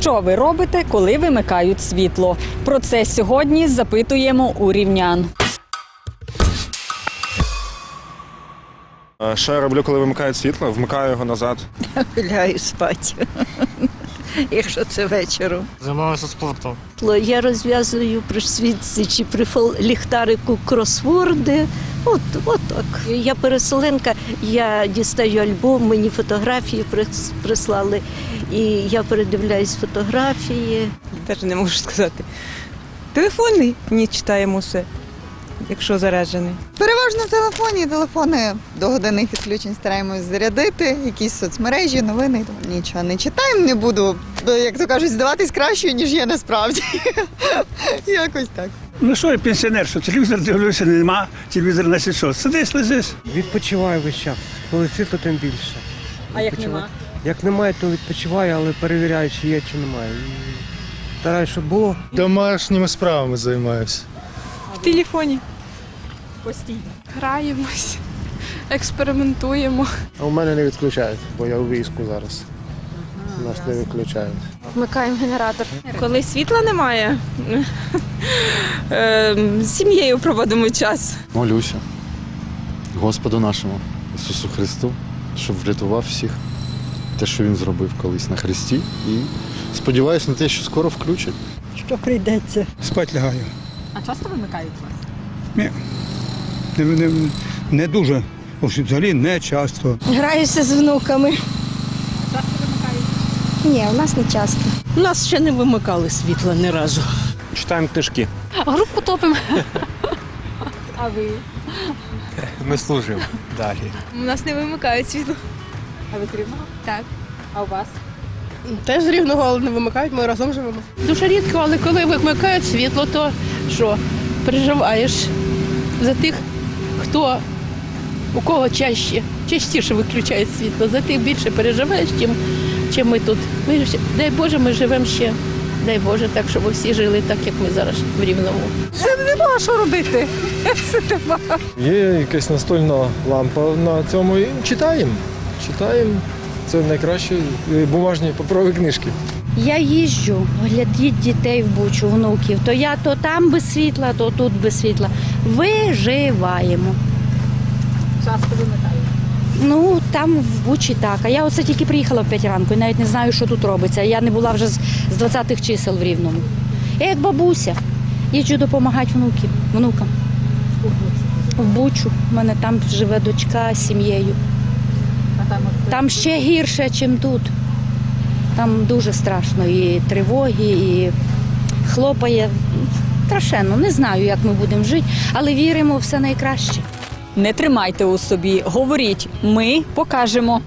Що ви робите, коли вимикають світло? Про це сьогодні запитуємо у рівнян. Що я роблю, коли вимикають світло? Вмикаю його назад. Лягаю спати, якщо це вечором. Займаюся спортом. Я розв'язую при світці чи при ліхтарику кросворди. От, от так. Я переселенка, я дістаю альбом, мені фотографії прис- прислали, і я передивляюсь фотографії. Теж не можу сказати. Телефонний ні, читаємо все, якщо заряджений. Переважно в телефоні. Телефони до годинних підключень стараємось зарядити, якісь соцмережі, новини. Нічого не читаємо, не буду, як то кажуть, здаватись кращою, ніж є насправді. Якось так. Ну що я пенсіонер, що телевізор дивлюся, нема, телевізор значить що, сидиш, лежиш. Відпочиваю весь час. Коли світло, тим більше. А як Відпочиваю. Як немає, то відпочиваю, але перевіряю, чи є, чи немає. Стараюсь, щоб було. Домашніми справами займаюся. В телефоні. Постійно. Граємось, експериментуємо. А у мене не відключають, бо я у війську зараз. Нас не виключають. Вмикаємо генератор. Коли світла немає, ем, з сім'єю проводимо час. Молюся Господу нашому Ісусу Христу, щоб врятував всіх. Те, що Він зробив колись на Христі. І сподіваюся на те, що скоро включать. Що прийдеться? Спать лягаю. А часто вимикають вас? Не, не, не дуже. Взагалі не часто. Граюся з внуками. Ні, у нас не часто. У нас ще не вимикали світла ні разу. Читаємо книжки. Групу топимо. А ви? Ми служимо далі. У нас не вимикають світло. А ви з Рівного? Так. А у вас? Теж з рівного, але не вимикають, ми разом живемо. Дуже рідко, але коли вимикають світло, то що? Переживаєш за тих, хто у кого чаще, частіше виключають світло, за тих більше переживаєш, чим, чим ми тут. Ми, ж- дай Боже, ми живемо ще. Дай Боже, так, щоб всі жили так, як ми зараз в Рівному. Це нема, що робити. Є якась настольна лампа на цьому і читаємо. Читаємо. Це найкраще бумажні паперові книжки. Я їжджу, глядіть дітей в бучу, внуків. То я то там без світла, то тут без світла. Виживаємо. Часто вимикають. Ну, там в Бучі так. А я оце тільки приїхала в 5 ранку і навіть не знаю, що тут робиться. Я не була вже з з 20-х чисел в Рівному. Я як бабуся. Їжджу допомагати внуків, внукам. В Бучу. У мене там живе дочка з сім'єю. Там Там ще гірше, ніж тут. Там дуже страшно. І тривоги, і хлопає. Страшенно. Не знаю, як ми будемо жити, але віримо в все найкраще. Не тримайте у собі, говоріть, ми покажемо.